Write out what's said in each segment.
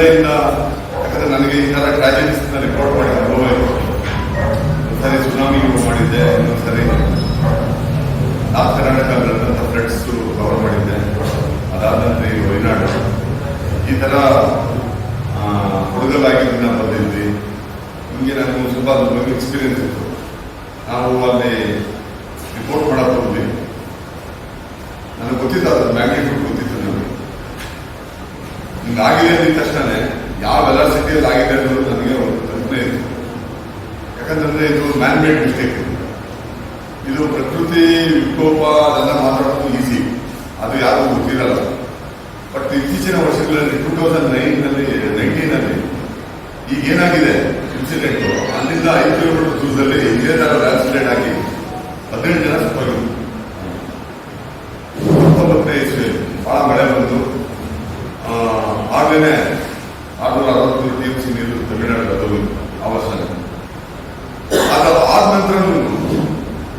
ಹೊರಗಡೆಯಿಂದ ಯಾಕಂದ್ರೆ ನನಗೆ ಈ ಥರ ಟ್ರಾಜಿಡೀಸ್ ರಿಪೋರ್ಟ್ ಮಾಡಿ ಅನುಭವ ಇತ್ತು ಸರಿ ಸುನಾಮಿ ಮಾಡಿದ್ದೆ, ಇನ್ನೊಂದ್ಸರಿ ನಾರ್ತ್ ಕರ್ನಾಟಕ ಫ್ಲಡ್ಸ್ ಕವರ್ ಮಾಡಿದ್ದೆ. ಅದಾದ ನಂತರ ಈ ವಯನಾಡು ಈ ಥರ ದಿನ ಬಂದಿದ್ವಿ. ನನಗೆ ಸ್ವಲ್ಪ ಅದ್ರ ಬಗ್ಗೆ ಎಕ್ಸ್ಪೀರಿಯನ್ಸ್ ಇತ್ತು. ನಾವು ಅಲ್ಲಿ ರಿಪೋರ್ಟ್ ಮಾಡಕ್ಕೆ ಹೋದ್ವಿ. ನನಗೆ ಗೊತ್ತಿತ್ತು ಅದ್ರ ಮ್ಯಾಗ್ನಿಟ್ಯೂಡ್ ಗೊತ್ತಿತ್ತು ನನಗೆ. ಹಿಂಗಾಗಿದೆ ಅಂದಿದ ತಕ್ಷಣ ಯಾವ ವೆಲಾಸಿಟಿಯಲ್ಲಿ ಆಗಿದೆ ಅನ್ನೋದು ನನಗೆ ಒಂದು ಕಲ್ಪನೆ ಇದೆ. ಯಾಕಂತಂದ್ರೆ ಇದು ಮ್ಯಾನ್ ಮೇಡ್ ಮಿಸ್ಟೇಕ್ ಇದು ಪ್ರಕೃತಿ ವಿಕೋಪ ಅದೆಲ್ಲ ಮಾತಾಡೋದು ಈಸಿ ಅದು ಯಾರು ಗೊತ್ತಿರಲ್ಲ. ಬಟ್ ಇತ್ತೀಚಿನ ವರ್ಷಗಳಲ್ಲಿ ಟೂ ತೌಸಂಡ್ ನೈನ್ನಲ್ಲಿ ನೈನ್ಟೀನಲ್ಲಿ ಈಗ ಏನಾಗಿದೆ ಇನ್ಸಿಡೆಂಟ್ ಅಲ್ಲಿಂದ ಐದು ಕಿಲೋಮೀಟರ್ ದೂರದಲ್ಲಿ ಇದೇ ಆಕ್ಸಿಡೆಂಟ್ ಆಗಿ ಹದಿನೆಂಟು ಜನ ಸತ್ತೋಗಿದ್ರು ಹತ್ತೊಂಬತ್ತನೇ ಇಸ್ವಿಯಲ್ಲಿ ಬಹಳ ಮಳೆ ಬಂದು ಆಗಲೇ ಆರ್ನೂರ ಅರವತ್ಮೂರು ಟಿ ಎಂ ಸಿ ನೀರು ತಮಿಳುನಾಡು ಅದು ಆ ವರ್ಷನೇ ಅದು ಆದ ನಂತರ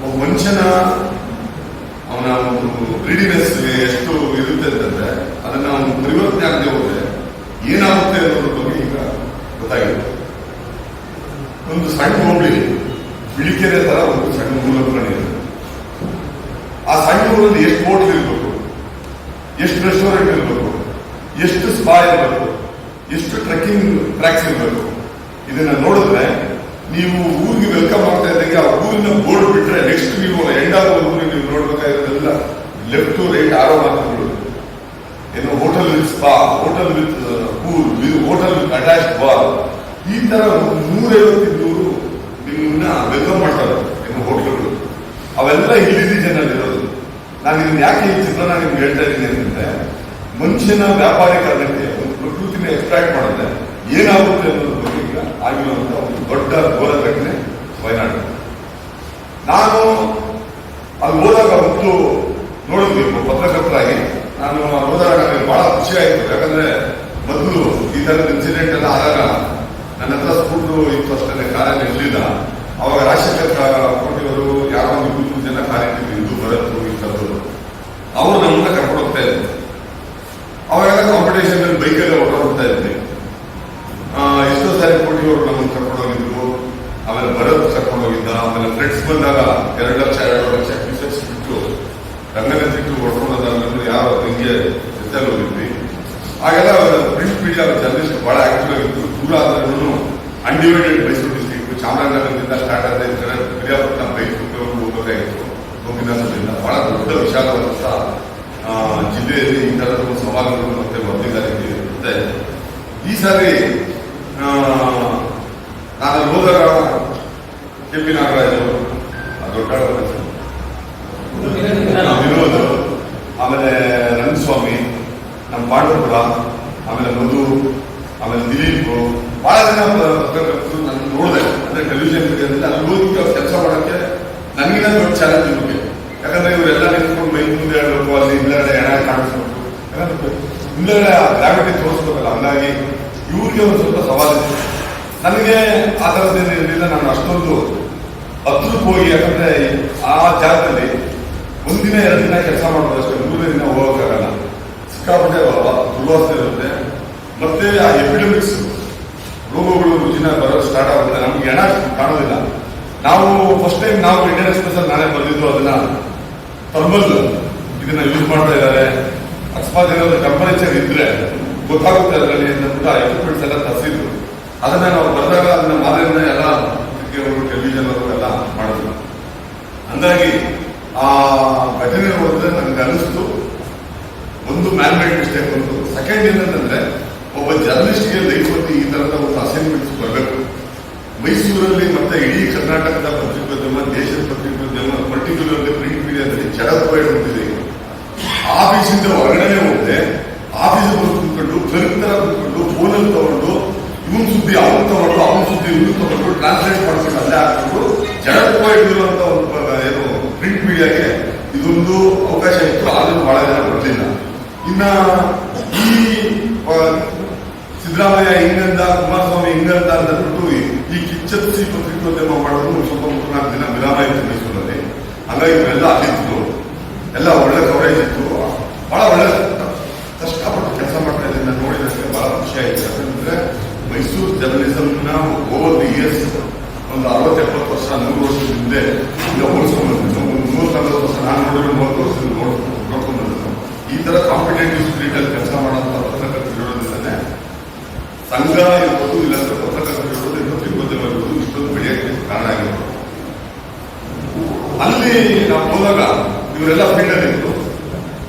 ಒಬ್ಬ ಮನುಷ್ಯನ ಅವನ ಒಂದು ಗ್ರೀಡಿನೆಸ್ ಎಷ್ಟು ಇರುತ್ತೆ ಅಂತಂದ್ರೆ ಅದನ್ನ ಅವನು ಪರಿವರ್ತನೆ ಆಗದೆ ಹೋದ್ರೆ ಏನಾಗುತ್ತೆ ಅನ್ನೋದ್ರ ಬಗ್ಗೆ ಈಗ ಗೊತ್ತಾಗಿದೆ ಒಂದು ಸಣ್ಣ ಹೋಬಳಿ ಬಿಳಿಕೆರೆ ತರ ಒಂದು ಸಣ್ಣ ಮೂಲಕರಣ ಇದೆ. ಆ ಸಣ್ಣ ಊರಲ್ಲಿ ಎಷ್ಟು ಹೋಟ್ಲ್ ಇರಬೇಕು? ಎಷ್ಟು ರೆಸ್ಟೋರೆಂಟ್ ಇರಬೇಕು? ಎಷ್ಟು ಸ್ಪಾ ಇರಬೇಕು? ಎಷ್ಟು ಟ್ರೆಕ್ಕಿಂಗ್ ಟ್ರ್ಯಾಕ್ಸ್ ಇರಬೇಕು? ಇದನ್ನ ನೋಡಿದ್ರೆ ನೀವು ಊರಿಗೆ ವೆಲ್ಕಮ್ ಆಗ್ತಾ ಇದ್ದಂಗೆ ಆ ಊರಿನ ಬೋರ್ಡ್ ಬಿಟ್ರೆ ನೆಕ್ಸ್ಟ್ ನೀವು ಎಂಡ್ ಆಗೋವರೆಗೂ ನೀವು ನೋಡ್ಬೇಕಾಗಿರೋದೆಲ್ಲ ಲೆಫ್ಟ್ ಟು ರೈಟ್ ಆರೋ ಮಾರ್ಕ್ಗಳು ಏನು hotel with spa hotel with pool hotel with attach bar ಈ ತರ ಒಂದು ನೂರೈವತ್ತು ನೂರು ನಿಮ್ಮನ್ನ ವೆಲ್ಕಮ್ ಮಾಡ್ತಾರೆ ನಿಮ್ಮ ಹೋಟೆಲ್ಗಳು. ಅವೆಲ್ಲ ಇಲ್ಲಿ ಜನರಿರೋದು. ನಾನು ಇದನ್ನ ಯಾಕೆ ಈ ನಾನು ನಿಮ್ಗೆ ಹೇಳ್ತಾ ಇದ್ದೀನಿ ಅಂತಂದ್ರೆ, ಮನುಷ್ಯನ ವ್ಯಾಪಾರೀಕರಣಕ್ಕೆ ಒಂದು ಪ್ರಕೃತಿನ ಎಕ್ಸ್ಟ್ರಾಕ್ಟ್ ಮಾಡಿದ್ರೆ ಏನಾಗುತ್ತೆ ಅನ್ನೋದ್ರ ಬಗ್ಗೆ ಈಗ ಆಗಿರುವಂತ ಒಂದು ದೊಡ್ಡ ಘಟನೆ ವಯನಾಡು. ನಾನು ಅಲ್ಲಿ ಹೋದಾಗ ಮತ್ತು ನೋಡಬೇಕು ಪತ್ರಕರ್ತರಾಗಿ. ನಾನು ಹೋದಾಗ ನನಗೆ ಬಹಳ ಖುಷಿ ಆಯಿತು. ಯಾಕಂದ್ರೆ ಮೊದಲು ಈ ತರದ ಇನ್ಸಿಡೆಂಟ್ ಎಲ್ಲ ಆದಾಗ ನನ್ನ ಹತ್ರ ಸ್ಕೂಟ್ರು ಇತ್ತು ಅಷ್ಟೇ, ಕಾರಲ್ಲಿ ಇರಲಿಲ್ಲ. ಅವಾಗ ರಾಜಶೇಖರ್ ಕೋಟಿಯವರು ಯಾರೋ ಒಂದು ಇಬ್ಬರು ಜನ ಕಾರ್ಯಕ್ರಮ ಇದು ಭರತ್ ಇಂಥದ್ದು. ಅವರು ನಮ್ಮನ್ನ ಕರ್ಕೊಂಡು ಹೋಗ್ತಾ ಅವಾಗೆಲ್ಲ ಕಾಂಪಿಟೇಷನ್ ಬೈಕಲ್ಲಿ ಓಡಾಡ್ತಾ ಇದ್ವಿ. ಎಷ್ಟೋ ಸಾರಿ ಕೋಟಿಯವರು ನಮ್ಮನ್ನು ಕರ್ಕೊಂಡು ಹೋಗಿದ್ರು ಆಮೇಲೆ ಭರತ್ ಕರ್ಕೊಂಡು ಹೋಗಿದ್ದ ಆಮೇಲೆ ಫ್ರೆಂಡ್ಸ್ ಬಂದಾಗ ಎರಡು ಲಕ್ಷ ಎರಡು ಲಕ್ಷ ಫೀಸಸ್ ಬಿಟ್ಟು ರಂಗನಂತಿಟ್ಟು ಹೊರಟೋದಾದ್ಮೇಲೆ ಯಾರು ಹಿಂಗೆ ಜೊತೆಯಲ್ಲಿ ಹೋಗಿದ್ವಿ. ಆಗೆಲ್ಲ ಪ್ರಿಂಟ್ ಮೀಡಿಯಾ ಜರ್ನಲಿಸ್ಟ್ ಬಹಳ ಆಕ್ಟಿವ್ ಆಗಿತ್ತು ದೂರ ಆದ್ರೂ ಅನ್ಡಿವೈಡೆಡ್ ಚಾಮರಾಜನಗರದಿಂದ ಸ್ಟಾರ್ಟ್ ಆದ ನಮ್ಮ ಬೈಕ್ವರೆಗೂ ಹೋಗಬೇಕಾಯಿತು ಗೋಪಿನಾಥದಿಂದ ಬಹಳ ದೊಡ್ಡ ವಿಶಾಲವಾದಂಥ ಆ, ಜಿಲ್ಲೆಯಲ್ಲಿ ಈ ತರದ ಒಂದು ಸವಾಲುಗಳು ಮತ್ತೆ ಇರುತ್ತೆ ಈ ಸಾರಿ ನಾನು ಹೋದಾಗ ಕೆ ಪಿ ನಾಗರಾಜ್ ದೊಡ್ಡ ವಿನೋದ್ ಆಮೇಲೆ ರಂಗಸ್ವಾಮಿ ನಮ್ಮ ಪಾಂಡವಪುರ ಆಮೇಲೆ ಮಧು ಆಮೇಲೆ ದಿಲೀಪ್ ಬಹಳ ಜನ ನಾನು ನೋಡಿದೆ. ಅಂದ್ರೆ ಟೆಲಿವಿಷನ್ ಅಲ್ಲಿ ಹೋಗಿ ಕೆಲಸ ಮಾಡೋಕ್ಕೆ ನನಗಿನ ದೊಡ್ಡ ಚಾಲೆಂಜ್ ಇರುತ್ತೆ ಯಾಕಂದ್ರೆ ಇವರೆಲ್ಲ ನಿಂತ್ಕೊಂಡು ಮೈ ಮುಂದೆ ಹೇಳಬೇಕು, ಅಲ್ಲಿ ಹಿಂದಗಡೆ ಹೆಣ ಕಾಣಿಸ್ಬೇಕು. ಯಾಕಂದ್ರೆ ಆ ಗ್ರಾವಿಟಿ ತೋರಿಸ್ಬೇಕಲ್ಲ, ಹಂಗಾಗಿ ಇವ್ರಿಗೆ ಒಂದು ಸ್ವಲ್ಪ ಸವಾಲಿತ್ತು ನನಗೆ ಆ ಥರದ್ದೇನು ಇರಲಿಲ್ಲ. ನಾನು ಅಷ್ಟೊಂದು ಹತ್ರಕ್ಕೆ ಹೋಗಿ, ಯಾಕಂದ್ರೆ ಆ ಜಾಗದಲ್ಲಿ ಒಂದಿನ, ಎರಡು ದಿನ ಕೆಲಸ ಮಾಡೋದು ಅಷ್ಟೇ ಮೂರನೇ ದಿನ ಹೋಗೋಕ್ಕಾಗಲ್ಲ ಸಿಕ್ಕಾಪಟ್ಟೆ ವ- ದುರ್ವಾಸನೆ ಇರುತ್ತೆ ಮತ್ತೆ ಆ ಎಪಿಡೆಮಿಕ್ಸ್ ರೋಗಗಳು ದಿನ ಬರೋದು ಸ್ಟಾರ್ಟ್ ಆಗುತ್ತೆ. ನಮ್ಗೆ ಹೆಣ ಕಾಣೋದಿಲ್ಲ. ನಾವು ಫಸ್ಟ್ ಟೈಮ್ ನಾವು ಇಂಡಿಯನ್ ಎಕ್ಸ್ಪ್ರೆಸ್ ಅಲ್ಲಿ ನಾಳೆ ಬಂದಿದ್ದು ಅದನ್ನ ಥರ್ಮಲ್ ಇದನ್ನ ಯೂಸ್ ಮಾಡ್ತಾ ಇದ್ದಾರೆ. ಅಕಸ್ಮಾತ್ ಏನಾದ್ರು ಟೆಂಪರೇಚರ್ ಇದ್ರೆ ಗೊತ್ತಾಗುತ್ತೆ ಅದರಲ್ಲಿ ಅಂತ ಎಕ್ವಿಪ್ಮೆಂಟ್ಸ್ ಎಲ್ಲ ತರಿಸಿದ್ರು. ಅದನ್ನ ನಾವು ಬಂದಾಗ ಅದನ್ನ ಮಾದರಿಯನ್ನ ಎಲ್ಲ ಟೆಲಿವಿಷನ್ ಅವರು ಎಲ್ಲ ಮಾಡಿದ್ರು. ಹಂಗಾಗಿ ಆ ಘಟನೆ ನೋಡಿದ್ರೆ ನನಗೆ ಅನಿಸ್ತು ಒಂದು ಮ್ಯಾನ್ಮೇಡ್ ಮಿಸ್ಟೇಕ್ ಒಂದು ಸೆಕೆಂಡ್ ಏನಂತಂದ್ರೆ ಜರ್ನಲಿಸ್ಟ್ಗೆ ಈ ತರದ ಒಂದು ಅಸೈನ್ಮೆಂಟ್ಸ್ ಬರಬೇಕು ಮೈಸೂರಲ್ಲಿ ಮತ್ತೆ ಇಡೀ ಕರ್ನಾಟಕದ ಪತ್ರಿಕೋದ್ಯಮ ದೇಶದ ಪತ್ರಿಕೋದ್ಯಮ ಪರ್ಟಿಕ್ಯುಲರ್ಲಿ ಪ್ರಿಂಟ್ ಮೀಡಿಯಾದಲ್ಲಿ ಜಡತ್ವ. ಆ ಆಫೀಸಿಂದ ಹೊರಗಡೆ ಹೋಗದೆ ಆಫೀಸ್ ಬಂದು ಕುತ್ಕೊಂಡು, ಕ್ಲರ್ಕ್ ಕುತ್ಕೊಂಡು, ಫೋನಲ್ಲಿ ತಗೊಂಡು, ಇವನ್ ಸುದ್ದಿ ಅವನು ತಗೊಂಡು, ಅವನ ಸುದ್ದಿ ಇವನು ತಗೊಂಡು ಟ್ರಾನ್ಸ್ಲೇಟ್ ಮಾಡ್ಕೊಂಡು ಅಲ್ಲೇ ಹಾಕೊಂಡು ಜಡಪ್ಪ ಇಟ್ಟಿರುವಂತ ಒಂದು ಏನು ಪ್ರಿಂಟ್ ಮೀಡಿಯಾಗೆ ಇದೊಂದು ಅವಕಾಶ ಇತ್ತು. ಆದ್ರೂ ಬಹಳ ಜನ ಬರಲಿಲ್ಲ. ಇನ್ನ ಈ ಸಿದ್ದರಾಮಯ್ಯ ಹಿಂಗಂದ ಕುಮಾರಸ್ವಾಮಿ ಹಿಂಗಂದ ಅಂತ ಬಿಟ್ಟು ಈ- ಕಿಚ್ಚತ್ಸಿ ಪತ್ರಿಕೋದ್ಯಮ ಮಾಡೋದು ಸ್ವಲ್ಪ ಮೂರ್ನಾಲ್ಕು ದಿನ ವಿರಾಮ ಇತ್ತು ಮೈಸೂರಲ್ಲಿ. ಹಾಗಾಗಿ ಇವೆಲ್ಲ ಆಗಿತ್ತು ಎಲ್ಲ ಒಳ್ಳೆ ಕವರೇಜ್ ಇತ್ತು. ಬಹಳ ಒಳ್ಳೆ ಕಷ್ಟಪಟ್ಟು ಕೆಲಸ ಮಾಡ್ತಾ ಇದ್ದೀನಿ ನಾನು ನೋಡಿದಷ್ಟೇ ಬಹಳ ಖುಷಿ ಆಯಿತು. ಯಾಕಂದ್ರೆ ಮೈಸೂರು ಜರ್ನಲಿಸಮ್ನ ಓವರ್ ದಿ ಇಯರ್ಸ್ ಒಂದು ಅರವತ್ತು ಎಪ್ಪತ್ತು ವರ್ಷ, ನೂರು ವರ್ಷ ಹಿಂದೆ ಈಗ ಹೋಲಿಸ್ಕೊಂಡು ಒಂದು ನೂರ ನಲವತ್ತು ವರ್ಷ ನಾನು ನೋಡಿದ್ರೆ, ಮೂವತ್ತು ವರ್ಷ ನೋಡ್ ನೋಡ್ಕೊಂಡು ಬಂದಿದ್ದು. ಈ ತರ ಕಾಂಪಿಟೇಟಿವ್ ಸ್ಪಿರಿಟ್ ಅಲ್ಲಿ ಕೆಲಸ ಇರೋದ್ರಿಂದಲೇ ಸಂಘ ಇರ್ಬೋದು ಇಲ್ಲಾಂದ್ರೆ ಪತ್ರಕರ್ತರು ಇರ್ಬೋದು ತಿರುಪತಿಗಳು ಇರ್ಬೋದು ಇಷ್ಟೊಂದು ಕಾರಣ ಆಗಿರ್ಬೋದು ಅಲ್ಲಿ ನಾವು ಹೋದಾಗ ಇವರೆಲ್ಲ ಫೀಲ್ಡಲ್ಲಿ ಇತ್ತು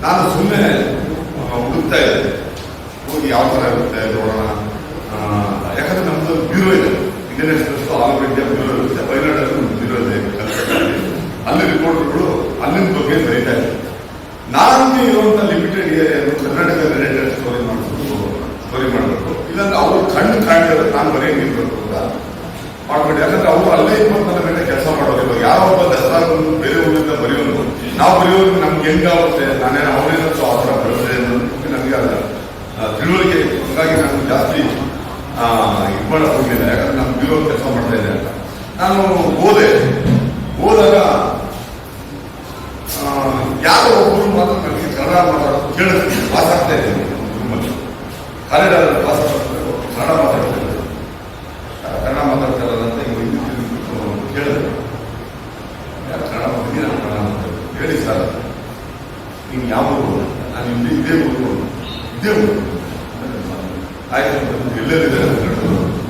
ನಾನು ಸುಮ್ಮನೆ ಹುಡುಕ್ತಾ ಇದ್ದೆ. ಹೋಗಿ ಯಾವ ಥರ ಇರುತ್ತೆ ನೋಡೋಣ. ಯಾಕಂದ್ರೆ ನಮ್ದು ಬ್ಯೂರೋ ಇದೆ. Indian Express all over India bureau ಇರುತ್ತೆ ಪೈಲಟ್ ಅಲ್ಲಿ ಒಂದು ಬ್ಯೂರೋ ಇದೆ ಕಲ್ಕಟ್ಟಲ್ಲಿ ಅಲ್ಲಿ ರಿಪೋರ್ಟರ್ಗಳು ಅಲ್ಲಿನ ಬಗ್ಗೆ ಬರೀತಾ ಇದ್ದಾರೆ ನಾನು ಇರುವಂತ limited area Karnataka related story ಮಾಡಬೇಕು ಸ್ಟೋರಿ ಮಾಡಬೇಕು ಇಲ್ಲಾಂದ್ರೆ ಅವ್ರು ಕಣ್ಣು ಕಾಣ್ತಾರೆ ನಾನು ಬರೆಯಂಗಿರ್ಬೇಕು ಅಂತ ಮಾಡ್ಕೊಂಡು ಯಾಕಂದ್ರೆ ಅವರು ಅಲ್ಲೇ ಇಪ್ಪತ್ನಾಲ್ಕು ಗಂಟೆ ಕೆಲಸ ಮಾಡೋರು ಇವಾಗ ಯಾರೋ ಒಬ್ಬ ದಸರಾ ಬಂದು ಬೇರೆ ಊರಿಂದ ಬರೆಯೋನು ನಾವು ಬರೆಯೋದು ನಮ್ಗೆ ಹೆಂಗಾಗುತ್ತೆ ನಾನೇನು ಅವರೇನೋ ಆ ಥರ ಬರೆದ್ರೆ ನನಗೆ ಅದ ಆ, ತಿಳುವಳಿಕೆ ಹಂಗಾಗಿ ನಾನು ಜಾಸ್ತಿ ಇದು ಮಾಡಕ್ ಹೋಗಿಲ್ಲ ಯಾಕಂದ್ರೆ ನಾನು ಬ್ಯೂರೋ ಕೆಲಸ ಮಾಡ್ತಾ ಇದ್ದೆ ಅಂತ ನಾನು ಓದೆ ಹೋದಾಗ ಆ, ಯಾರೋ ಒಬ್ಬರು ಮಾತ್ರ ನನಗೆ ಕನ್ನಡ ಮಾತಾಡೋದು ಆಗ್ತಾ ಇದ್ದೀನಿ ರೂಮಲ್ಲಿ ಕಾಲೇಜಲ್ಲಿ ಪಾಸ್ ಆಗ್ತಾರೆ ಕನ್ನಡ ಮಾತಾಡ್ತಾರೆ ಕನ್ನಡ ಮಾತಾಡ್ತಾರಲ್ಲ ಅಂತ ಹಿಂಗೆ ಕೇಳಿದ್ರು. ಕನ್ನಡ ಮಾತಾಡಿ ನಾನು ಕನ್ನಡ ಮಾತಾಡ್ತೀನಿ ಹೇಳಿ ಸರ್. ನೀವು ಯಾವ ಊರು? ನಾನು ಇಲ್ಲಿ ಇದೇ ಊರು. ಇದೇ ಊರು ಆಯ್ತು ಎಲ್ಲರಿದ್ದಾರೆ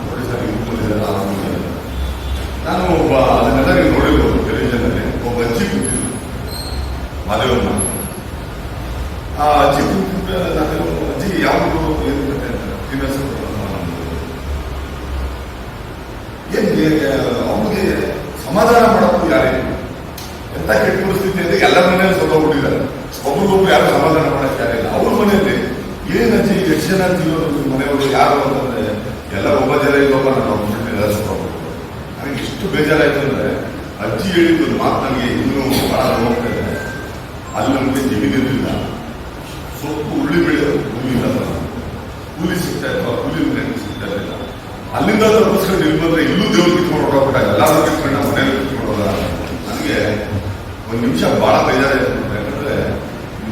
ನೋಡಿ ಸರ್ ಇದು ಬಂದಿದ್ದಾರೆ ಆ ಬಂದಿದ್ದಾರೆ. ನಾನು ಒಬ್ಬ ಅದನ್ನೆಲ್ಲ ನೀವು ನೋಡಿರ್ಬೋದು ಟೆಲಿವಿಷನ್ನಲ್ಲಿ ಒಬ್ಬ ಅಜ್ಜಿ ಕೂತಿದ್ರು ಮಾದೇವಮ್ಮ ಆ ಅಜ್ಜಿ ಕೂತಿದ್ರೆ ನಾನು ಅಜ್ಜಿ ಯಾವ ಊರು ಏನು ಕತೆ ಅಂತ ಫೀಮೇಲ್ಸ್ ಏನ್ ಅವ್ರಿಗೆ ಸಮಾಧಾನ ಮಾಡೋದು ಯಾರಿಲ್ಲ ಎಂತ ಕೆಟ್ಟ ಪರಿಸ್ಥಿತಿ ಅಂದ್ರೆ ಎಲ್ಲರ ಮನೆಯಲ್ಲಿ ಸೊತ್ತೋಗ್ಬಿಟ್ಟಿದ್ದಾರೆ ಒಬ್ರಿಗೊಬ್ರು ಯಾರು ಸಮಾಧಾನ ಮಾಡಕ್ಕೆ ಯಾರಿಲ್ಲ ಅವ್ರ ಮನೆಯಲ್ಲಿ ಏನ್ ಅಜ್ಜಿ ಎಷ್ಟು ಜನ ತೀರೋದು ನಿಮ್ಮ ಮನೆಯವರು ಯಾರು ಅಂತಂದ್ರೆ ಎಲ್ಲ ಒಬ್ಬ ಜನ ಇಲ್ಲೊಬ್ಬ ನಾನು ಅವ್ರ ಮನೆಯಲ್ಲಿ ಎಲ್ಲ ಸೊತ್ತೋಗ್ಬಿಟ್ಟು ನನಗೆ ಎಷ್ಟು ಬೇಜಾರಾಯ್ತು ಅಂದ್ರೆ ಅಜ್ಜಿ ಒಂದು ಮಾತು ನನಗೆ ಇನ್ನೂ ಬಹಳ ನೋಡ್ತಾ ಇದೆ ಅಲ್ಲಿ ನಮಗೆ ಜಮೀನಿರಲಿಲ್ಲ ಸೊಪ್ಪು ಉಳ್ಳಿ ಬೆಳೆಯೋದು ಭೂಮಿ ಇಲ್ಲ. ಕೂಲಿ ಸಿಗ್ತಾ ಇತ್ತು ಕೂಲಿ ಮನೆಯಲ್ಲಿ ಸಿಗ್ತಾ ಇರಲಿಲ್ಲ. ಅಲ್ಲಿಂದ ತಪ್ಪಿಸ್ಕೊಂಡು ಇಲ್ಲಿ ಬಂದ್ರೆ ಇಲ್ಲೂ ದೇವ್ರು ಕಿತ್ಕೊಂಡು ಹೊರಬಿಟ್ಟ ಎಲ್ಲಾರು ಕಿತ್ಕೊಂಡು ನಮ್ಮ ಮನೇಲಿ ಕಿತ್ಕೊಂಡು ನನಗೆ ಒಂದು ನಿಮಿಷ ಬಹಳ ಬೇಜಾರಾಯ್ತು ಯಾಕಂದ್ರೆ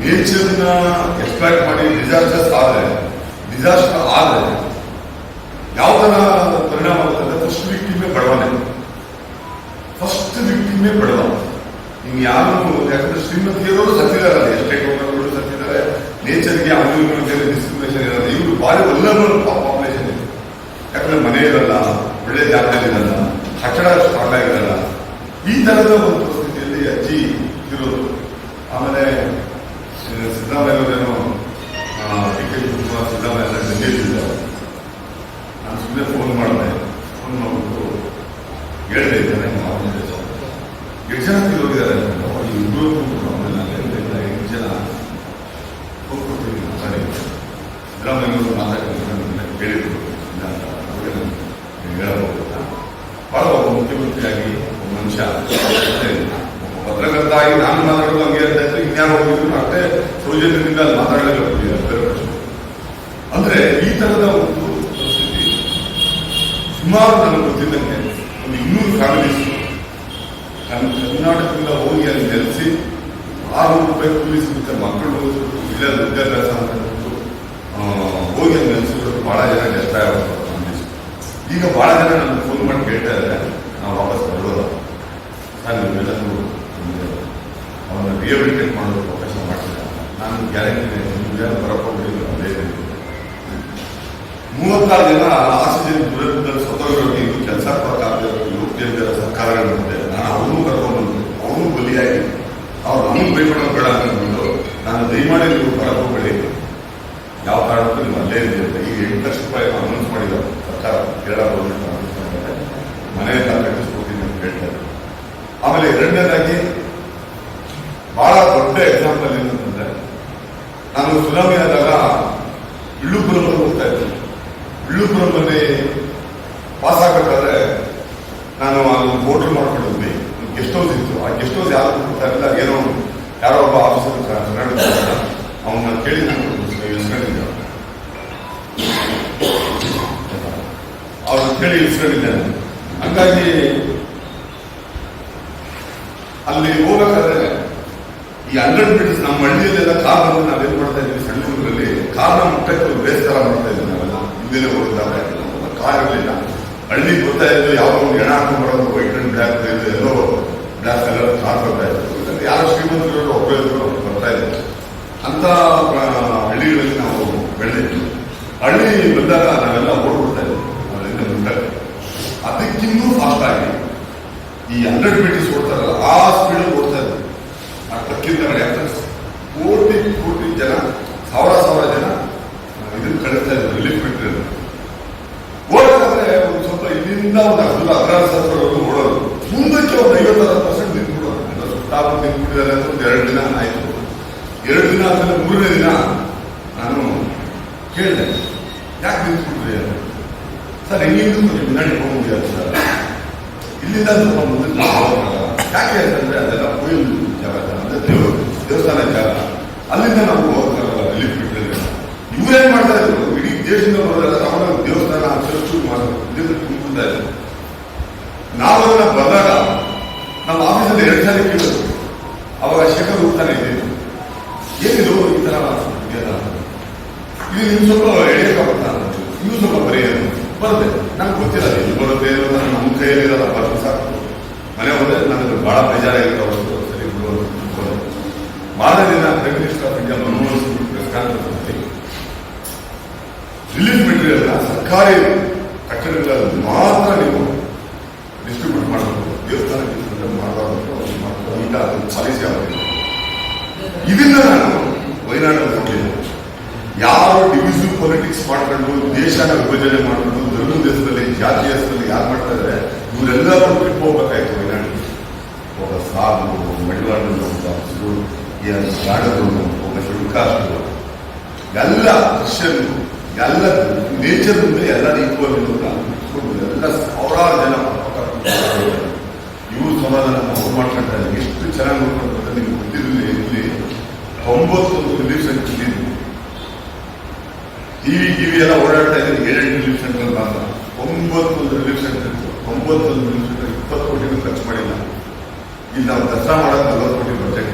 ನೇಚರ್ನ ಎಕ್ಸ್ಪ್ಲಾಯ್ಟ್ ಮಾಡಿ ಡಿಸಾಸ್ಟರ್ಸ್ ಆದ್ರೆ, ಡಿಸಾಸ್ಟರ್ ಆದ್ರೆ, ಯಾವ ಪರಿಣಾಮ ಆಗುತ್ತೆ ಫಸ್ಟ್ ವಿಕ್ಟಿಮೇ ಬಡವನೇ ಫಸ್ಟ್ ವಿಕ್ಟಿಮೇ ಪಡೆದ ನಿಮ್ಗೆ ಯಾರು ಯಾಕಂದ್ರೆ ಶ್ರೀಮತಿಯವರು ಸತ್ತಿದ್ದಾರೆ ಎಷ್ಟೇ ಓನರ್ಗಳು ಸತ್ತಿದ್ದಾರೆ. ನೇಚರ್ಗೆ ಅವನಿಗೆ ಡಿಸ್ಕ್ರಿಮಿನೇಷನ್ ಇರಲ್ಲ. ಇವರು ಭಾರಿ ಎಲ್ಲರೂ ಪಾಪ್ಯುಲೇಷನ್ ಇದೆ ಯಾಕಂದ್ರೆ ಮನೆ ಇರಲ್ಲ, ಒಳ್ಳೆ ಜಾಗದಲ್ಲಿ ಇರಲ್ಲ, ಕಟ್ಟಡ ಸ್ಟ್ರಾಂಗ್ ಆಗಿರಲ್ಲ. ಈ ತರದ ಒಂದು ಪರಿಸ್ಥಿತಿಯಲ್ಲಿ ಅಜ್ಜಿ ಇರೋದು. ಆಮೇಲೆ ಸಿದ್ದರಾಮಯ್ಯವರೇನು ಟಿಕೆಟ್ ಕೆ ಸಿದ್ದರಾಮಯ್ಯ ಡೆಲ್ಲಿಯಲ್ಲಿದ್ದಾರೆ ನಾನು ಸುಮ್ಮನೆ ಫೋನ್ ಮಾಡಿದೆ. ಫೋನ್ ಮಾಡ್ಬಿಟ್ಟು ಹೇಳ್ತಾ ಇದ್ದಾನೆ ಅವ್ರ ಜೊತೆ. ಎಷ್ಟು ಜನ ಹೋಗಿದ್ದಾರೆ ಇಬ್ಬರು ಎಂಟು ಜನ ಹೋಗ್ಕೊಡ್ತೀನಿ ಮಾತಾಡಿ ಸಿದ್ದರಾಮಯ್ಯವರು ಮಾತಾಡ್ತೀನಿ ಕೇಳಿದ್ರು ಇಲ್ಲ ಅಂತ ಅವ್ರಿಗೆ ನಾನು ಹೇಳಬಹುದು ಬಹಳ ಒಬ್ಬ ಮುಖ್ಯಮಂತ್ರಿಯಾಗಿ ಒಬ್ಬ ಮನುಷ್ಯ ಅಷ್ಟೇ ಒಬ್ಬ ಪತ್ರಕರ್ತ ಆಗಿ ನಾನು ಮಾತಾಡೋದು ಹಂಗೆ ಅಂತ ಇದ್ರೆ ಇನ್ಯಾರು ಹೋಗಿದ್ರು ಅಷ್ಟೇ ಅಂದ್ರೆ ಈ ತರದ ಒಂದು ಪರಿಸ್ಥಿತಿ ಸುಮಾರು ನನಗೆ ಗೊತ್ತಿದ್ದಂಗೆ ಒಂದು ಇನ್ನೂರು ಫ್ಯಾಮಿಲೀಸ್ ಕರ್ನಾಟಕದಿಂದ ಹೋಗಿ ಅಲ್ಲಿ ನೆಲೆಸಿ ಆರುನೂರು ರೂಪಾಯಿ ಕೂಲಿ ಸಿಗುತ್ತೆ, ಮಕ್ಕಳು ಓದಿಸ್ಬಿಟ್ಟು ವಿದ್ಯಾಭ್ಯಾಸ ಅಂತ ಹೋಗಿ ಅಲ್ಲಿ ಬಹಳ ಜನ ಕಷ್ಟ ಆಗುತ್ತೆ ಈಗ ಬಹಳ ಜನ ನನ್ಗೆ ಫೋನ್ ಮಾಡಿ ಕೇಳ್ತಾ ನಾವು ವಾಪಸ್ ಬರೋದ ಸರ್ ನಿಮ್ಮೆಲ್ಲರೂ ಅವನ್ನ ರಿಹಬಿಲಿಟೇಟ್ ಮಾಡೋದು ನಾನು ಗ್ಯಾರಂಟಿ. ಮೂವತ್ತಾರು ಜನ ಆಕ್ಸಿಜನ್ ದುರಂತದಲ್ಲಿ ಸ್ವತಂತ್ರವಾಗಿ ಕೆಲಸ ಕೊಡಕ್ಕಾಗದೆ ಯೋಗ್ಯ ಸರ್ಕಾರಗಳ ನಾನು ಅವನು ಕರ್ಕೊಂಡು ಅವನು ಬಲಿಯಾಗಿ, ಅವ್ರು ಭಯಪಡೋದು ಬೇಡ ಅಂದ್ಬಿಟ್ಟು ನಾನು ದಯಮಾಡಿ ನೀವು ಯಾವ ಕಾರಣಕ್ಕೂ ನೀವು ಅಲ್ಲೇ ಎಂಟು ಲಕ್ಷ ರೂಪಾಯಿ ಅನೌನ್ಸ್ ಮಾಡಿದ್ದಾರೆ ಸರ್ಕಾರ, ಕೇರಳ ಗೌರ್ಮೆಂಟ್ ಅನೌನ್ಸ್ ಮನೆಯಿಂದ ಅಂತ ಹೇಳ್ತಾರೆ ಆಮೇಲೆ ಎರಡನೇದಾಗಿ ಬಹಳ ದೊಡ್ಡ ಎಕ್ಸಾಂಪಲ್ ಏನಂತಂದ್ರೆ ನಾನು ಸುನಾಮಿ ಆದಾಗ ಇಳ್ಳುಪುರಂ ಹೋಗ್ತಾ ಇದ್ದೆ. ಇಳ್ಳುಪುರಮಲ್ಲಿ ಪಾಸ್ ಆಗಬೇಕಾದ್ರೆ ನಾನು ಅಲ್ಲಿ ಹೋಟ್ಲ್ ಮಾಡ್ಕೊಂಡಿದ್ವಿ ಗೆಸ್ಟ್ ಹೌಸ್ ಇತ್ತು. ಆ ಗೆಸ್ಟ್ ಹೌಸ್ ಯಾರು ಕೊಡ್ತಾ ಇರಲಿಲ್ಲ, ಏನೋ ಯಾರೋ ಒಬ್ಬ ಆಫೀಸರ್ ಕರ್ನಾಟಕ ಅವನ್ನ ಕೇಳಿ ನಾನು ಅವ್ರನ್ನ ಕೇಳಿ ಇಸ್ಕೊಂಡಿದ್ದೆ ನಾನು. ಹಂಗಾಗಿ ಅಲ್ಲಿ ಹೋಗ್ಬೇಕಾದ್ರೆ ಈ ಹಂಡ್ರೆಡ್ ಮೀಟರ್ಸ್ ನಮ್ಮ ಹಳ್ಳಿಯಲ್ಲೆಲ್ಲ ಕಾರ್ ಬಂದು ನಾವೇನ್ ಮಾಡ್ತಾ ಇದ್ದೀವಿ? ಸಣ್ಣ ಊರಲ್ಲಿ ಕಾರ್ನ ಮುಟ್ಟಕ್ಕೆ ಒಂದು ಬೇಸ್ ಮಾಡ್ತಾ ಇದ್ದೀವಿ ನಾವೆಲ್ಲ. ಹಿಂದಿನ ಹೋಗಿದ್ದಾಗ ಕಾರ್ ಇರಲಿಲ್ಲ. ಹಳ್ಳಿ ಗೊತ್ತಾ ಇದ್ದು ಯಾವ ಒಂದು ಹೆಣ ಹಾಕೊಂಡು ಬರೋದು ವೈಟ್ ಅಂಡ್ ಬ್ಲ್ಯಾಕ್ ಎಲ್ಲೋ ಬ್ಲ್ಯಾಕ್ ಕಲರ್ ಕಾರ್ ಬರ್ತಾ ಇತ್ತು. ಯಾರೋ ಶ್ರೀಮಂತರು ಒಬ್ಬರು ಬರ್ತಾ ಇದ್ದಾರೆ ಅಂತ ಹಳ್ಳಿಗಳಲ್ಲಿ ನಾವು ಬೆಳೆದಿತ್ತು ಹಳ್ಳಿ ಬಂದಾಗ ನಾವೆಲ್ಲ ಓಡ್ಬಿಡ್ತಾ ಇದ್ದೀವಿ ಅದರಿಂದ ಮುಟ್ಟಕ್ಕೆ ಅದಕ್ಕಿನ್ನೂ ಫಾಸ್ಟ್ ಆಗಿ ಈ ಹಂಡ್ರೆಡ್ ಮೀಟರ್ಸ್ ಓಡ್ತಾರಲ್ಲ ಆ ಸ್ಪೀಡ್ ಓಡ್ತಾ ಇದರಿಂದ ನಡೆಯುತ್ತೆ ಕೋಟಿ ಕೋಟಿ ಜನ, ಸಾವಿರ ಸಾವಿರ ಜನ ಇದನ್ನು ಕಳಿಸ್ತಾ ಇದ್ರು ರಿಲೀಫ್ ಮೆಟೀರಿಯಲ್ ಓಡಾದ್ರೆ ಒಂದು ಸ್ವಲ್ಪ ಇಲ್ಲಿಂದ ಒಂದು ಅರ್ಧ ಹದಿನಾರು ಸಾವಿರವರೆಗೂ ನೋಡೋದು ಮುಂದಕ್ಕೆ ಒಂದು ಐವತ್ತು ಐವತ್ತಾರು ಪರ್ಸೆಂಟ್ ನಿಂತ್ಬಿಡೋದು. ಸುತ್ತಾಪು ನಿಂತ್ಬಿಟ್ಟಿದ್ದಾರೆ ಅಂತ ಒಂದು ಎರಡು ದಿನ ಆಯಿತು. ಎರಡು ದಿನ ಆದ್ಮೇಲೆ ಮೂರನೇ ದಿನ ನಾನು ಕೇಳಿದೆ, ಯಾಕೆ ನಿಂತ್ಬಿಟ್ರಿ ಸರ್, ಹೆಂಗಿದ್ರು ಮುನ್ನಡೆ ಹೋಗಿದ್ದಾರೆ ಸರ್. ಇಲ್ಲಿಂದ ಸ್ವಲ್ಪ ಮುಂದಕ್ಕೆ ಯಾಕೆ ಅಂತಂದ್ರೆ ಅದೆಲ್ಲ ಕೊಯ್ಲು ದೇವಸ್ಥಾನ ಜಾಗ ಅಲ್ಲಿಂದ ನಾವು ಹೋಗ್ತಾರಲ್ಲ ರಿಲೀಫ್ ಇವ್ರೇನ್ ಮಾಡ್ತಾ ಇದ್ರು? ಇಡೀ ದೇಶದಿಂದ ಬರೋದೆಲ್ಲ ನಾವು ದೇವಸ್ಥಾನ ಚರ್ಚು ಮಾಡ್ತಾರೆ ತುಂಬಿಸ್ತಾ ನಾವು ಅದನ್ನ ಬಂದಾಗ ನಮ್ಮ ಆಫೀಸಲ್ಲಿ ಎರಡು ಸಾರಿ ಕೇಳಿದ್ರು. ಅವಾಗ ಶೇಖರ್ ಹೋಗ್ತಾನೆ ಇದ್ದೀನಿ ಏನಿದು ಈ ತರ ಇದೆಯಲ್ಲ ಇದು ನಿಮ್ ಸ್ವಲ್ಪ ಎಳೆಯಕ್ಕಾಗುತ್ತಾ ನೀವು ಸ್ವಲ್ಪ ಬರೆಯೋದು ಬರುತ್ತೆ. ನಂಗೆ ಗೊತ್ತಿಲ್ಲ, ಎಲ್ಲಿ ಬರುತ್ತೆ ಅನ್ನೋದು ನಮ್ಮ ಕೈಯಲ್ಲಿ ಇರಲ್ಲ ಬರುತ್ತೆ ಸಾಕು. ಮನೆ ಹೋದ್ರೆ ನನಗೆ ಬಹಳ ಬೇಜಾರಾಗಿರುತ್ತೆ ಅವತ್ತು ಸರಿ ಬಿಡು ಅಂತ ತಿಳ್ಕೊಂಡೆ. ಮಾರನೇ ದಿನ minister of India Manmohan relief material ಸರ್ಕಾರಿ ಕಟ್ಟಡಗಳಲ್ಲಿ ಮಾತ್ರ ನೀವು ಡಿಸ್ಟ್ರಿಬ್ಯೂಟ್ ಮಾಡಬೇಕು ದೇವಸ್ಥಾನ ಡಿಸ್ಟ್ರಿಬ್ಯೂಟ್ ಮಾಡಬಾರ್ದು ಈಗ ಪಾಲಿಸಿ ಆಗಬೇಕು ಇದನ್ನ ನಾನು ವಯನಾಡಲ್ಲಿ ನೋಡಿಲ್ಲ ಯಾರು ಡಿವಿಸಿವ್ ಪೊಲಿಟಿಕ್ಸ್ ಮಾಡ್ಕೊಂಡು ದೇಶನ ವಿಭಜನೆ ಮಾಡಿಕೊಂಡು ಧರ್ಮ ದೇಶದಲ್ಲಿ, ಜಾತಿ ದೇಶದಲ್ಲಿ ಯಾರು ಮಾಡ್ತಾ ಇದ್ರೆ ಇವರೆಲ್ಲರೂ ಟ್ರಿಪ್ ಹೋಗ್ಬೇಕಾಯ್ತು ಒಬ್ಬ ಸಾಧು ಒಬ್ಬ ಮಡಿವಾಳರು ಒಬ್ಬ ಶುಲ್ಕಾಸ್ಟು ಎಲ್ಲ ಕ್ರಿಶ್ಚಿಯನ್ ಎಲ್ಲ ನೇಚರ್ ಮುಂದೆ ಎಲ್ಲ ಈಕ್ವಲ್ ಎಲ್ಲ ಸಾವಿರಾರು ಜನ ಇವರು ಸಮಾಧಾನ ಅವ್ರು ಎಷ್ಟು ಚೆನ್ನಾಗಿ ನೋಡ್ಕೊಂಡು ನಿಮ್ಗೆ ಗೊತ್ತಿರಲಿ ಇಲ್ಲಿ. ತೊಂಬತ್ತೊಂದು ರಿಲೀಫ್ ಸೆಂಟರ್ ಇದ್ದು ಟಿವಿ ಟಿವಿ ಎಲ್ಲ ಓಡಾಡ್ತಾ ಇದ್ದೀನಿ ಏಳೆಂಟು ರಿಲೀಫ್ ಸೆಂಟರ್ ಮಾತ್ರ. ಒಂಬತ್ತೊಂದು ರಿಲೀಫ್ ಸೆಂಟರ್ ಒಂಬತ್ತೊಂದು ರಿಲೀಫ್ ಸೆಂಟರ್ ಇಪ್ಪತ್ತು ಕೋಟಿನೂ ಖರ್ಚು ಮಾಡಿಲ್ಲ. ಇಲ್ಲಿ ನಾವು ದಸರಾ ಮಾಡೋದು ನಲವತ್ತು ಕೋಟಿ ಬಜೆಟ್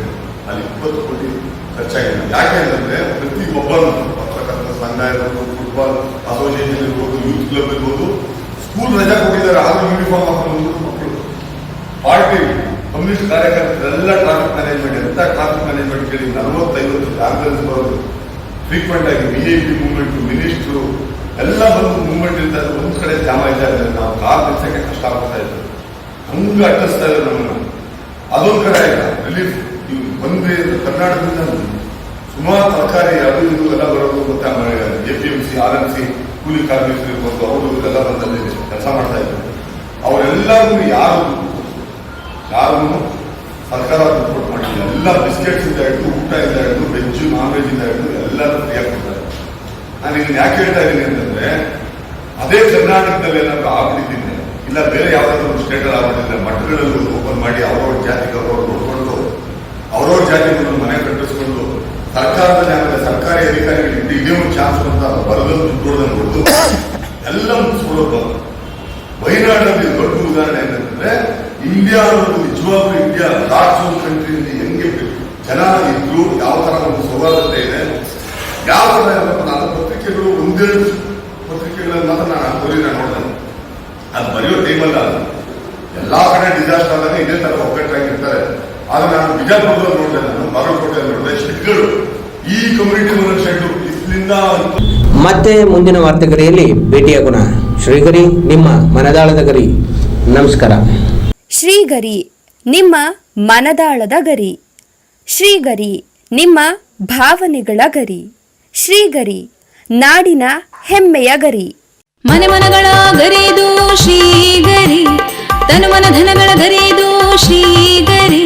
ಅಲ್ಲಿ ಇಪ್ಪತ್ತು ಕೋಟಿ ಖರ್ಚಾಗಿದೆ. ಯಾಕೆ ಅಂತಂದ್ರೆ ಪ್ರತಿ ಒಬ್ಬರು ಪತ್ರಕರ್ತರ ಸಂಘ ಇರ್ಬೋದು ಫುಟ್ಬಾಲ್ ಅಸೋಸಿಯೇಷನ್ ಇರ್ಬೋದು ಯೂತ್ ಕ್ಲಬ್ ಇರ್ಬೋದು ಸ್ಕೂಲ್ ರಜಾ ಕೊಟ್ಟಿದ್ದಾರೆ. ಆದ್ರೂ ಯೂನಿಫಾರ್ಮ್ ಹಾಕೊಂಡು ಮಕ್ಕಳು. ಪಾರ್ಟಿ ಕಮ್ಯುನಿಸ್ಟ್ ಕಾರ್ಯಕರ್ತರೆಲ್ಲ ಟ್ರಾಫಿಕ್ ಮ್ಯಾನೇಜ್ಮೆಂಟ್ ಎಂತ ಟ್ರಾಫಿಕ್ ಮ್ಯಾನೇಜ್ಮೆಂಟ್ ಕೇಳಿ ನಲವತ್ತೈವತ್ತು ಆಂಬುಲೆನ್ಸ್ ಬರೋದು. ಫ್ರೀಕ್ವೆಂಟ್ ಆಗಿ ಬಿಜೆಪಿ ಮೂವ್ಮೆಂಟ್ ಮಿನಿಸ್ಟ್ರು ಎಲ್ಲ ಬಂದು ಮೂವ್ಮೆಂಟ್ ಇರ್ತಾರೆ ಒಂದ್ ಕಡೆ ಜಾಮ ಇದ್ದಾರೆ ನಾವು ಕಾರ್ ನಿಲ್ಸಕ್ಕೆ ಕಷ್ಟ ಆಗ್ತಾ ಇತ್ತು ಹಂಗ ಅಟ್ಟಿಸ್ತಾ ಇದ್ರು ನಮ್ಮನ್ನ. ಅದೊಂದು ಕಡೆ ಆಯ್ತಾ? ರಿಲೀಫ್ ಬಂದ್ರೆ ಕರ್ನಾಟಕದಿಂದ ಸುಮಾರು ತರಕಾರಿ ಅದು ಇದು ಎಲ್ಲ ಬರೋದು ಮತ್ತೆ A P M C R M C ಕೂಲಿ ಕಾರ್ಮಿಕರು ಇರ್ಬೋದು, ಅವರು ಇವರೆಲ್ಲ ಬಂದಲ್ಲಿ ಕೆಲಸ ಮಾಡ್ತಾ ಇದ್ದಾರೆ ಅವರೆಲ್ಲರೂ ಯಾರು ಯಾರು ಸರ್ಕಾರ ಸಪೋರ್ಟ್ ಮಾಡಿಲ್ಲ. ಎಲ್ಲ ಬಿಸ್ಕೆಟ್ಸ್ ಇಂದ ಹಿಡಿದು ಊಟ ಇಂದ ಹಿಡಿದು ವೆಜ್ ನಾನ್ ವೆಜ್ ಇಂದ ಹಿಡಿದು ಎಲ್ಲರೂ ಫ್ರೀ ಆಗ್ತಿದ್ದಾರೆ ನಾನು ಇದನ್ನ ಯಾಕೆ ಹೇಳ್ತಾ ಇದ್ದೀನಿ ಅಂತಂದ್ರೆ, ಅದೇ ಕರ್ನಾಟಕದಲ್ಲಿ ಏನಾದ್ರು ಆಗ್ಬಿಟ್ಟಿದ್ದೀನಿ ಇಲ್ಲ ಬೇರೆ ಯಾವ್ದಾದ್ರು ಒಂದು ಸ್ಟೇಟ್ ಅಲ್ಲಿ ಆಗ್ಬಿಟ್ಟಿದ್ರೆ, ಮಠಗಳಲ್ಲಿ ಓಪನ್ ಮಾಡಿ ಅವ್ರವ್ರ ಜಾತಿಗೆ ಅವ್ರವ್ರು ಅವ್ರವ್ರ ಜಾತಿಗಳನ್ನು ಮನೆ ಕಟ್ಟಿಸ್ಕೊಂಡು ಸರ್ಕಾರದಲ್ಲಿ ಆಮೇಲೆ ಸರ್ಕಾರಿ ಅಧಿಕಾರಿಗಳಿಗೆ ಇದೇ ಒಂದು ಚಾನ್ಸ್ ಅಂತ ಬರದಲ್ಲಿ ದುಡ್ಡು ಹೊಡೆದು ಎಲ್ಲ ಮುಗಿಸ್ಬಿಡೋದು ವಯನಾಡಲ್ಲಿ ದೊಡ್ಡ ಉದಾಹರಣೆ ಏನಂತಂದ್ರೆ ಇಂಡಿಯಾ ಒಂದು ನಿಜವಾಗ್ಲೂ ಇಂಡಿಯಾ ಲಾರ್ಡ್ಸ್ ಆಫ್ ಕಂಟ್ರಿಯಲ್ಲಿ ಹೆಂಗೆ ಜನ ಇದ್ರು, ಯಾವ ತರ ಒಂದು ಸೌಹಾರ್ದತೆ ಇದೆ? ಯಾವ ತರ ಇರಬೇಕು ನಾನು ಪತ್ರಿಕೆಗಳು ಒಂದೆರಡು ಪತ್ರಿಕೆಗಳನ್ನ ಮಾತ್ರ ನಾನು ಬರೀ ನಾನು ನೋಡಿದೆ ಅದು ಬರೆಯೋ ಟೈಮಲ್ಲ ಎಲ್ಲಾ ಕಡೆ ಡಿಸಾಸ್ಟರ್ ಆದಾಗ ಇದೇ ತರ ಒಗ್ಗಟ್ಟಾಗಿರ್ತಾರೆ ಆದ್ರೆ ಬಿಜಾಪುರದಲ್ಲಿ ನೋಡಿದೆ ನಾನು ಬಾಗಲಕೋಟೆ ನೋಡಿದೆ ಶೆಡ್ಗಳು ಈ ಕಮ್ಯುನಿಟಿ ಒಂದೊಂದು ಶೆಡ್ ಇಲ್ಲಿಂದ ಮತ್ತೆ ಮುಂದಿನ ವಾರ್ತೆಗರಿಯಲ್ಲಿ ಭೇಟಿಯಾಗೋಣ ಶ್ರೀಗರಿ ನಿಮ್ಮ ಮನದಾಳದ ಗರಿ. ನಮಸ್ಕಾರ. ಶ್ರೀಗರಿ ನಿಮ್ಮ ಮನದಾಳದ ಗರಿ. ಶ್ರೀಗರಿ ನಿಮ್ಮ ಭಾವನೆಗಳ ಗರಿ. ಶ್ರೀಗರಿ ನಾಡಿನ ಹೆಮ್ಮೆಯ ಗರಿ. ಮನೆ ಮನಗಳ ಗರಿದು ಶ್ರೀಗರಿ ತನು ಮನ ಧನಗಳ ಗರಿದು ಶ್ರೀಗರಿ.